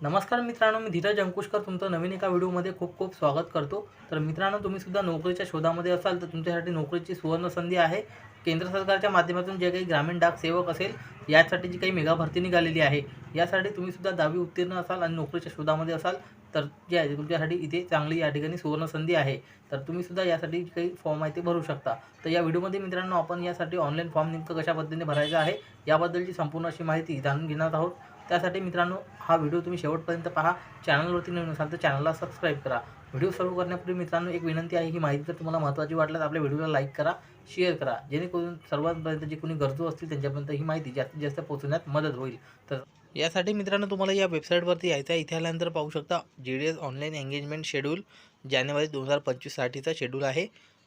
नमस्कार मित्रांनो मी धीरज अंकुशकर तुमचं नवीन एका व्हिडिओमध्ये खूप खूप स्वागत करतो. तर मित्रांनो तुम्ही सुद्धा नोकरीच्या शोधामध्ये असाल तर तुमच्यासाठी नोकरीची सुवर्ण संधी आहे. केंद्र सरकारच्या माध्यमातून जे काही ग्रामीण डाक सेवक असेल यासाठी जी काही मेगा भरती निघालेली आहे यासाठी तुम्ही सुद्धा दहावी उत्तीर्ण असाल आणि नोकरीच्या शोधामध्ये असाल तर जे आहे तुमच्यासाठी इथे चांगली या ठिकाणी सुवर्ण संधी आहे. तर तुम्ही सुद्धा यासाठी काही फॉर्म आहे ते भरू शकता. तर या व्हिडिओमध्ये मित्रांनो आपण यासाठी ऑनलाईन फॉर्म नेमकं कशा पद्धतीने भरायचा आहे याबद्दलची संपूर्ण अशी माहिती जाणून घेणार आहोत. त्यासाठी मित्रांनो हा व्हिडिओ तुम्ही शेवटपर्यंत पहा. चॅनलवरती नवीन असाल तर चॅनलला सबस्क्राईब करा. व्हिडिओ सुरू करण्यापूर्वी मित्रांनो एक विनंती आहे ही माहिती जर तुम्हाला महत्त्वाची वाटल्यास आपल्या व्हिडिओला लाईक करा शेअर करा. जेणेकरून सर्वांपर्यंत जे कोणी गरजू असतील त्यांच्यापर्यंत ही माहिती जास्तीत जास्त पोहोचवण्यात मदत होईल. तर यासाठी मित्रांनो तुम्हाला या वेबसाईटवरती यायचं आहे. इथे आल्यानंतर पाहू शकता G D S online engagement schedule जानेवारी दोन हजार पंचवीससाठीचा शेड्यूल आहे.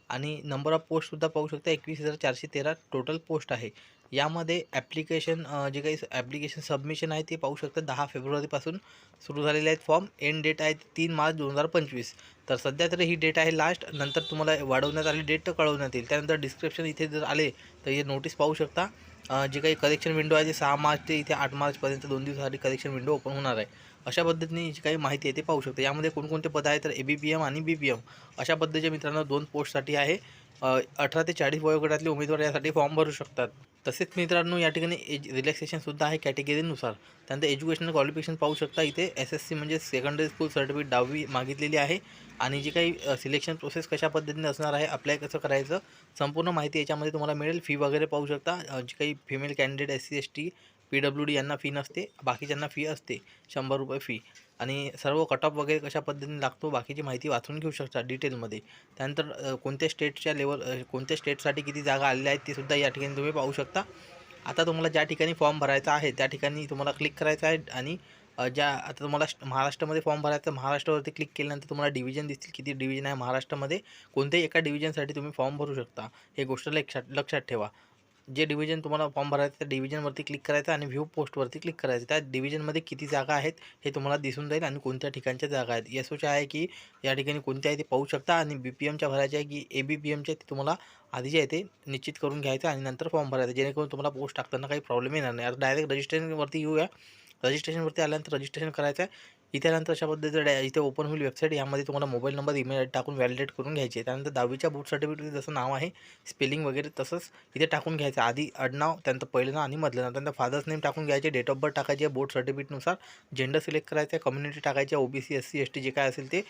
आणि नंबर ऑफ पोस्टसुद्धा पाहू शकता एकवीस हजार चारशे तेरा टोटल पोस्ट आहे. यामध्ये ॲप्लिकेशन जे काही ॲप्लिकेशन सबमिशन आहे ते पाहू शकता. दहा फेब्रुवारीपासून सुरू झालेले आहेत फॉर्म एंड डेट आहे तीन मार्च दोन हजार पंचवीस. तर सध्या तरी ही डेट आहे लास्ट नंतर तुम्हाला वाढवण्यात आली डेट कळवण्यात येईल. त्यानंतर डिस्क्रिप्शन इथे जर आले तर हे नोटीस पाहू शकता. जे काही कलेक्शन विंडो आहे ते सहा मार्च ते इथे आठ मार्चपर्यंत दोन दिवसासाठी कलेक्शन विंडो ओपन होणार आहे. अशा पद्धतीने जी काही माहिती आहे ते पाहू शकता. यामध्ये कोणकोणते पद आहे तर ए बी पी एम आणि बी पी एम अशा पद्धतीच्या मित्रांनो दोन पोस्टसाठी आहे. अठरा ते चाळीस वयोगटातले उमेदवार यासाठी फॉर्म भरू शकतात. तसेच मित्रांनो या ठिकाणी एज रिलॅक्सेशनसुद्धा आहे कॅटेगरीनुसार त्यानंतर एज्युकेशनल क्वालिफिकेशन पाहू शकता. इथे एस एस सी म्हणजे सेकंडरी स्कूल सर्टिफिकेट दहावी मागितलेली आहे. आणि जी काही सिलेक्शन प्रोसेस कशा पद्धतीने असणार आहे अप्लाय कसं करायचं संपूर्ण माहिती याच्यामध्ये तुम्हाला मिळेल. फी वगैरे पाहू शकता. जी काही female candidate S C S T P W D यांना फी नसते. बाकीच्यांना फी असते. शंभर रुपये फी आणि सर्व कट ऑफ वगैरे कशा पद्धतीने लागतो बाकीची माहिती वाचून घेऊ शकता डिटेलमध्ये त्यानंतर कोणत्या स्टेटच्या लेवल कोणत्या स्टेटसाठी किती जागा आलेल्या आहेत तीसुद्धा या ठिकाणी तुम्ही पाहू शकता. आता तुम्हाला ज्या ठिकाणी फॉर्म भरायचा आहे त्या ठिकाणी तुम्हाला क्लिक करायचं आहे आणि ज्या आता तुम्हाला महाराष्ट्रामध्ये फॉर्म भरायचा महाराष्ट्रावरती क्लिक केल्यानंतर तुम्हाला डिव्हिजन दिसतील किती डिव्हिजन आहे महाराष्ट्रामध्ये. कोणत्याही एका डिव्हिजनसाठी तुम्ही फॉर्म भरू शकता. हे गोष्ट लक्षात लक्षात ठेवा. जे डिव्हिजन तुम्हाला फॉर्म भरायचं त्या डिव्हिजनवरती क्लिक करायचं आणि व्ह्यू पोस्टवरती क्लिक करायचं. त्या डिव्हिजनमध्ये किती जागा आहेत हे तुम्हाला दिसून जाईल आणि कोणत्या ठिकाणच्या जागा आहेत. एस ओच्या आहे की या ठिकाणी कोणत्या आहे ते पाहू शकता आणि बी पी एमच्या भरायच्या आहे की ए बी पी एमच्या ते तुम्हाला आधी जे आहे ते निश्चित करून घ्यायचं आणि नंतर फॉर्म भरायचा. जेणेकरून तुम्हाला पोस्ट टाकताना काही प्रॉब्लेम येणार नाही. आता डायरेक्ट रजिस्ट्रेशनवरती येऊया. रजिस्ट्रेशनवरती आल्यानंतर रजिस्ट्रेशन करायचं आहे. इथे आल्यानंतर अशा पद्धतीचं डॅ इथे ओपन होईल वेबसाईट यामध्ये तुम्हाला मोबाईल नंबर ईमेल टाकून व्हॅलिडेट करून घ्यायचे. त्यानंतर दहावीच्या बोर्ड सर्टिफिकेट जसं नाव आहे स्पेलिंग वगैरे तसंच इथे टाकून घ्यायचं. आधी आडनाव त्यानंतर पहिलं नाव आणि मधलं नाव. त्यानंतर फादर्स नेम टाकून घ्यायचे डेट ऑफ बर्थ टाकायचे बोर्ड सर्टिफिकेटनुसार जेंडर सिलेक्ट करायचं आहे कम्युनिटी टाकायची O B C S C S T जे काय असेल ते.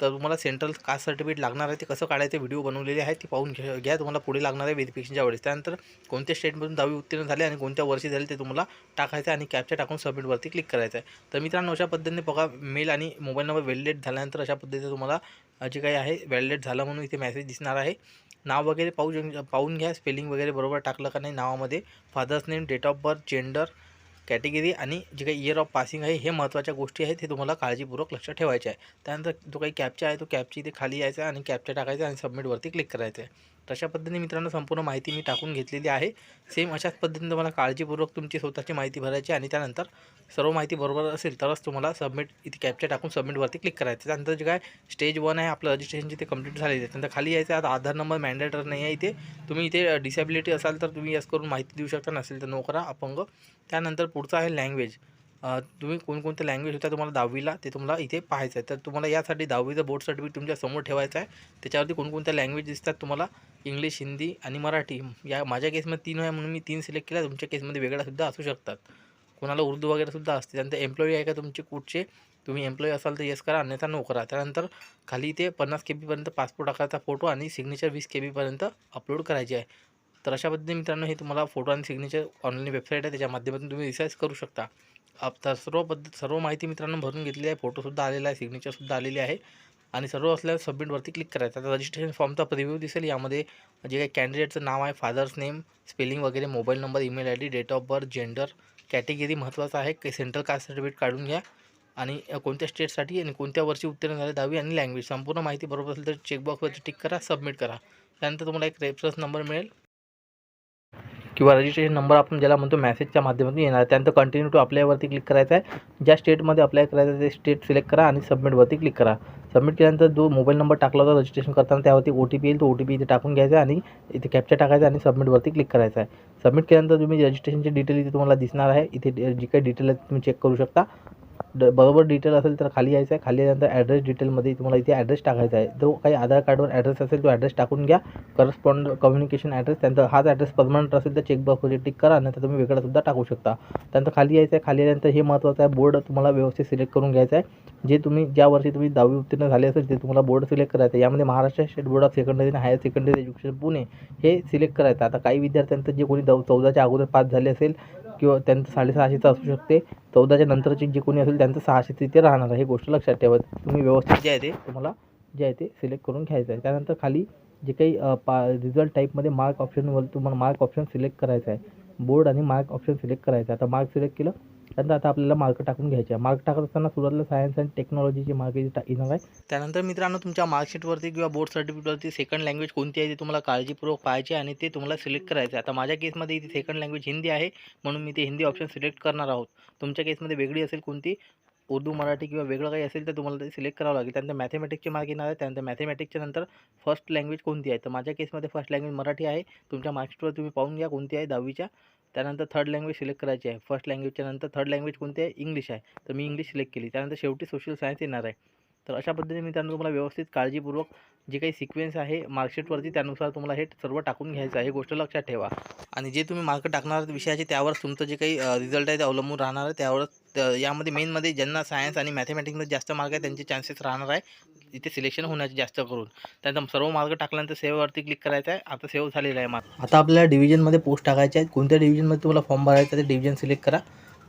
तर तुम्हाला सेंट्रल कास्ट सर्टिफिकेट लागणार आहे ते कसं काढायचं व्हिडिओ बनवलेले आहे ते पाहून घ्या घ्या तुम्हाला पुढे लागणार आहे व्हेरिफिकेशनच्या वेळेस त्यानंतर कोणत्या स्टेटमधून दहावी उत्तीर्ण झाले आणि कोणत्या वर्षी झाले ते तुम्हाला टाकायचं आहे आणि कॅपच्या टाकून सबमिटवरती क्लिक करायचं आहे. तर मित्रांनो अशा पद्धतीने बघा मेल आणि मोबाईल नंबर व्हॅलिडेट झाल्यानंतर अशा पद्धतीने तुम्हाला जे काही आहे व्हॅलिडेट झालं म्हणून इथे मेसेज दिसणार आहे. नाव वगैरे पाहू पाहून घ्या स्पेलिंग वगैरे बरोबर टाकलं का नाही नावामध्ये. Father's name date of birth gender category आणि जे काही इयर ऑफ पासिंग आहे हे महत्त्वाच्या गोष्टी आहेत हे तुम्हाला काळजीपूर्वक लक्षात ठेवायचे आहे. त्यानंतर जो काही कॅपचा आहे तो कॅपची इथे खाली यायचा आहे आणि कॅपच्या टाकायचा आहे आणि सबमिटवरती क्लिक करायचं आहे. तशा पद्धतीने मित्रांनो संपूर्ण माहिती मी टाकून घेतलेली आहे. सेम अशाच पद्धतीने तुम्हाला काळजीपूर्वक तुमची स्वतःची माहिती भरायची आणि त्यानंतर सर्व माहिती बरोबर असेल तरच तुम्हाला सबमिट इथे कॅप्चर टाकून सबमिटवरती क्लिक करायचं. त्यानंतर जे काय स्टेज वन आहे आपलं रजिस्ट्रेशन ते कंप्लीट झालेले आहे त्यानंतर खाली यायचं आता आधार नंबर मॅन्डेटर नाही आहे इथे. तुम्ही इथे डिसेबिलिटी असाल तर तुम्ही यस करून माहिती देऊ शकता नसेल तर नो करा अपंग. त्यानंतर पुढचं आहे लँग्वेज तुम्ही कोणकोणत्या लँग्वेज होत्या तुम्हाला दहावीला ते तुम्हाला इथे पाहायचं आहे तर तुम्हाला यासाठी दहावीचं बोर्ड सर्टिफिकेट तुमच्यासमोर ठेवायचं आहे त्याच्यावरती कोणकोणत्या लँग्वेज दिसतात तुम्हाला? इंग्लिश हिंदी आणि मराठी. या माझ्या केसमध्ये तीन आहे म्हणून मी तीन सिलेक्ट केल्या. तुमच्या केसमध्ये वेगळ्यासुद्धा असू शकतात. कोणाला उर्दू वगैरेसुद्धा असते. त्यानंतर एम्प्लॉई आहे का तुमचे? कुठचे? तुम्ही एम्प्लॉई असाल तर येस करा. अन्यथा नो करा. त्यानंतर खाली इथे पन्नास के बीपर्यंत पासपोर्ट आकाराचा फोटो आणि सिग्नेचर वीस के बीपर्यंत अपलोड करायची आहे. तर अशा पद्धतीने मित्रांनो हे तुम्हाला फोटो आणि सिग्नेचर ऑनलाईन वेबसाईट आहे त्याच्या माध्यमातून तुम्ही रिसर्च करू शकता. आप सर्व पद्धत सर्व माहिती मित्रांनो भरून घेतली आहे फोटोसुद्धा आलेला आहे सिग्नेचरसुद्धा आलेली आहे. आणि सर्व असल्यास सबमिटवरती क्लिक करायचं आता रजिस्ट्रेशन फॉर्मचा प्रिव्ह्यू दिसेल. यामध्ये जे काही कॅन्डिडेटचं नाव आहे फादर्स नेम स्पेलिंग वगैरे mobile number email I D date of birth gender category महत्त्वाचं आहे. काही सेंट्रल कास्ट सर्टिफिकेट काढून घ्या. आणि कोणत्या स्टेटसाठी आणि कोणत्या वर्षी उत्तीर्ण झाले दहावी आणि लँग्वेज संपूर्ण माहिती बरोबर असेल तर चेकबॉक्सवरती टिक करा सबमिट करा. त्यानंतर तुम्हाला एक रेफरन्स नंबर मिळेल. किंवा रजिस्ट्रेशन नंबर आपण ज्याला म्हणतो मॅसेजच्या माध्यमातून येणार आहे. त्यानंतर कंटिन्यू टू अप्लायवरती क्लिक करायचं आहे. ज्या स्टेटमध्ये अप्लाय करायचं आहे ते स्टेट सिलेक्ट करा आणि सबमिटवरती क्लिक करा. सबमिट केल्यानंतर जो मोबाईल नंबर टाकला होता रजिस्ट्रेशन करताना त्यावरती ओ टी पी येईल. तो ओ टी पी इथे टाकून घ्यायचा आहे आणि इथे कॅप्चर टाकायचा आणि सबमिटवरती क्लिक करायचं आहे. सबमिट केल्यानंतर तुम्ही रजिस्ट्रेशनची डिटेल इथे तुम्हाला दिसणार आहे. इथे जी काही डिटेल आहेत तुम्ही चेक करू शकता. ड बरोबर डिटेल असेल तर खाली यायचं आहे. खाली आल्यानंतर ॲड्रेस डिटेलमध्ये तुम्हाला इथे ॲड्रेस टाकायचा आहे. जो काही आधार कार्डवर ॲड्रेस असेल तो ॲड्रेस टाकून घ्या. करस्पॉन्ड कम्युनिकेशन ॲड्रेस त्यानंतर हाच ॲड्रेस परमनंट असेल तर चेकबॉक्सवर टिक करा नंतर तुम्ही वेगळासुद्धा टाकू शकता. त्यानंतर खाली यायचं आहे. खाली आल्यानंतर हे महत्त्वाचं आहे. बोर्ड तुम्हाला व्यवस्थित सिलेक्ट करून घ्यायचं आहे. जे तुम्ही ज्या वर्षी तुम्ही दहावी उत्तीर्ण झाले असेल ते तुम्हाला बोर्ड सिलेक्ट करायचं आहे. यामध्ये Maharashtra state board of secondary आणि हायर सेकंडरी एज्युकेशन पुणे हे सिलेक्ट करायचं आता काही विद्यार्थ्यांचं जे कोणी दौ चौदाच्या अगोदर पास झाले असेल किंवा त्यांचं साडेसहाशेचं असू शकते. चौदाच्या नंतरचे जे कोणी असेल त्यांचं सहाशे तिथे राहणार आहे. गोष्ट लक्षात ठेवा. तुम्ही व्यवस्थित जे आहे ते तुम्हाला जे आहे ते सिलेक्ट करून घ्यायचं आहे. त्यानंतर खाली जे काही पा रिझल्ट टाईपमध्ये मार्क ऑप्शनवर तुम्हाला मार्क ऑप्शन सिलेक्ट करायचं आहे. बोर्ड आणि मार्क ऑप्शन सिलेक्ट करायचं आहे. आता मार्क सिलेक्ट केलं त्यानंतर आता आपल्याला मार्क टाकून घ्यायचे आहे. मार्क टाकत असताना सुरुवातीला सायन्स अँड टेक्नॉलॉजीचे मार्क येणार आहे. त्यानंतर मित्रांनो तुमच्या मार्कशीटवरती किंवा बोर्ड सर्टिफिकेटवरती सेकंड लँग्वेज कोणती आहे ते तुम्हाला काळजीपूर्वक पाहायचे आणि ते तुम्हाला सिलेक्ट करायचं आहे. आता माझ्या केसमध्ये इथे सेकंड लँग्वेज हिंदी आहे म्हणून मी ते हिंदी ऑप्शन सिलेक्ट करणार आहोत. तुमच्या केसमध्ये वेगळी असेल कोणती उर्दू मराठी किंवा वेगळं काही असेल तर तुम्हाला ते सिलेक्ट करावं लागेल. त्यानंतर मॅथमॅटिक्सचे मार्क येणार आहे. त्यानंतर मॅथमॅटिक्सच्या नंतर फर्स्ट लँग्वेज कोणती आहे? तर माझ्या केसमध्ये फर्स्ट लँग्वेज मराठी आहे. तुमच्या मार्कशीटवर तुम्ही पाहून घ्या कोणती आहे दहावीच्या. त्यानंतर थर्ड लँग्वेज सिलेक्ट करायची आहे. फर्स्ट लँग्वेजच्या नंतर थर्ड लँग्वेज कोणती आहे? इंग्लिश आहे. तर मी इंग्लिश सिलेक्ट केली. त्यानंतर शेवटी सोशल सायन्स येणार आहे. तर अशा पद्धतीने मित्रांनो तुम्हाला व्यवस्थित काळजीपूर्वक जे काही सिक्वेन्स आहे मार्कशीटवरती त्यानुसार तुम्हाला हे सर्व टाकून घ्यायचं आहे. हे गोष्ट लक्षात ठेवा. आणि जे तुम्ही मार्क टाकणार विषयाचे त्यावर तुमचं जे काही रिझल्ट आहे ते अवलंबून राहणार आहे. त्यावर यामध्ये मेनमध्ये ज्यांना सायन्स आणि मॅथमॅटिक्समध्ये जास्त मार्क आहे त्यांचे चान्सेस राहणार आहे. इथे सिलेक्शन होण्याचे जास्त करून. त्यानंतर सर्व मार्क टाकल्यानंतर सेव्हवरती क्लिक करायचं आहे. आता सेव्ह झालेला आहे मार्क आता आपल्याला डिव्हिजनमध्ये पोस्ट टाकायचे आहेत. कोणत्या डिव्हिजनमध्ये तुम्हाला फॉर्म भरायचा ते डिव्हिजन सिलेक्ट करा.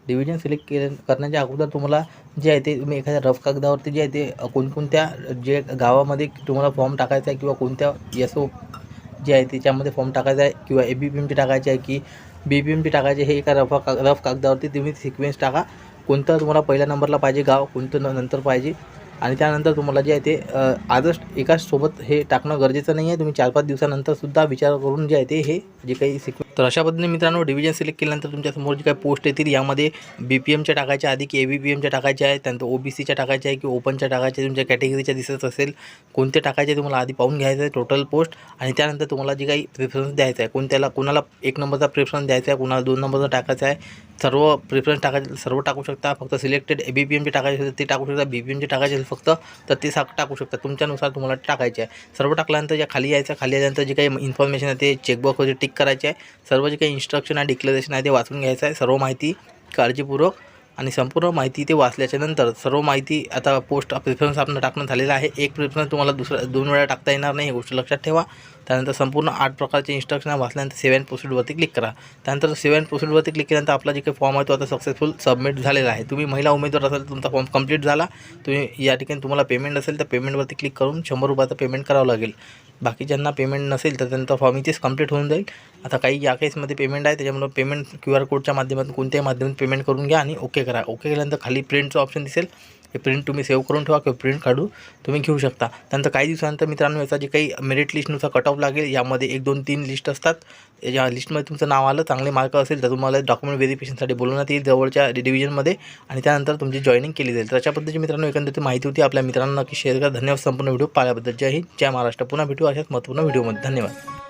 डिव्हिजन सिलेक्ट के करण्याच्या अगोदर तुम्हाला जे आहे ते तुम्ही एखाद्या रफ कागदावरती जे आहे ते कोणकोणत्या जे गावामध्ये तुम्हाला फॉर्म टाकायचा आहे किंवा कोणत्या एस ओ जे आहे त्याच्यामध्ये फॉर्म टाकायचा आहे किंवा A B P M T टाकायची आहे की बी पी एम टी टाकायचे हे एका रफ काग रफ कागदावरती तुम्ही सिक्वेन्स टाका. कोणतं तुम्हाला पहिल्या नंबरला पाहिजे गाव कोणतं नंतर पाहिजे. आणि त्यानंतर तुम्हाला जे आहे ते आदर्श आजच एकाच सोबत हे टाकणं गरजेचं नाही आहे तुम्ही चार पाच दिवसानंतरसुद्धा विचार करून जे आहे ते हे जे काही सिक्वे तर अशा पद्धतीने मित्रांनो डिव्हिजन सिलेक्ट केल्यानंतर तुमच्यासमोर जे काही पोस्ट येतील यामध्ये बी पी एमच्या टाकायच्या आधी की ए बी पी एमच्या टाकायच्या आहे त्यानंतर ओ बी सीच्या टाकायच्या आहे की ओपनच्या टाकायच्या तुमच्या कॅटेगरीच्या दिसत असेल कोणते टाकायचे तुम्हाला आधी पाहून घ्यायचं आहे टोटल पोस्ट आणि त्यानंतर तुम्हाला जे काही प्रेफरन्स द्यायचा आहे कोणत्याला कोणाला एक नंबरचा प्रेफरन्स द्यायचा आहे कोणाला दोन नंबरचा टाकायचा आहे सर्व प्रेफरन्स टाकायचे सर्व टाकू शकता फक्त सिलेक्टेड ए बी पी एमचे टाकायचे असेल ते टाकू शकता बी पी एमचे टाकायचे असेल फक्त तर ते सा टाकू शकता तुमच्यानुसार तुम्हाला टाकायचे आहे. सर्व टाकल्यानंतर ज्या खाली यायचं खाली आल्यानंतर जे काही इन्फॉर्मेशन आहे ते वगैरे टिक करायचे आहे. सर्व जे काही इन्स्ट्रक्शन आहे डिक्लेरेशन आहे ते वाचून घ्यायचं आहे. सर्व माहिती काळजीपूर्वक आणि संपूर्ण माहिती ते वाचल्याच्यानंतर सर्व माहिती आता पोस्ट प्रेफरन्स आपण टाकणं झालेलं आहे. एक प्रेफरन्स तुम्हाला दुसरा दोन वेळा टाकता येणार नाही ही गोष्ट लक्षात ठेवा. त्यानंतर संपूर्ण आठ प्रकारचे इन्स्ट्रक्शन वाचल्यानंतर सेवन प्रोसिडवरती क्लिक करा. त्यानंतर सेवन प्रोसिडवरती क्लिक केल्यानंतर आपला जे काही फॉर्म आहे तो आता सक्सेसफुल सबमिट झालेला आहे. तुम्ही महिला उमेदवार असाल तर तुमचा फॉर्म कंप्लीट झाला. तुम्ही या ठिकाणी तुम्हाला पेमेंट असेल तर पेमेंटवरती क्लिक करून शंभर रुपयाचं पेमेंट करावं लागेल. बाकी ज्यांना पेमेंट नसेल तर त्यांचा फॉर्म इथेच कंप्लीट होऊन जाईल. आता काही या केसमध्ये पेमेंट आहे त्याच्यामुळे पेमेंट क्यू आर कोडच्या माध्यमातून कोणत्याही माध्यमातून पेमेंट करून घ्या आणि ओके करा. ओके केल्यानंतर खाली प्रिंटचं ऑप्शन दिसेल. हे प्रिंट तुम्ही सेव्ह करून ठेवा किंवा प्रिंट काढू तुम्ही घेऊ शकता. त्यानंतर काही दिवसानंतर मित्रांनो याचा जे काही मेरिट लिस्टनुसार कट ऑफ लागेल यामध्ये एक दोन तीन लिस्ट असतात. या लिस्टमध्ये तुमचं नाव आलं चांगले मार्क असेल तर तुम्हाला डॉक्युमेंट व्हेरिफिकेशनसाठी बोलवण्यात येईल जवळच्या डिव्हिजनमध्ये आणि त्यानंतर तुमची जॉईनिंग केली जाईल. तर अशा पद्धतीची मित्रांनो एकंदरीत माहिती होती. आपल्या मित्रांना नक्की शेअर करा. धन्यवाद संपूर्ण व्हिडिओ पाहिल्याबद्दल. जय हिंद. जय महाराष्ट्र. पुन्हा भेटू अशाच महत्त्वपूर्ण व्हिडिओमध्ये धन्यवाद.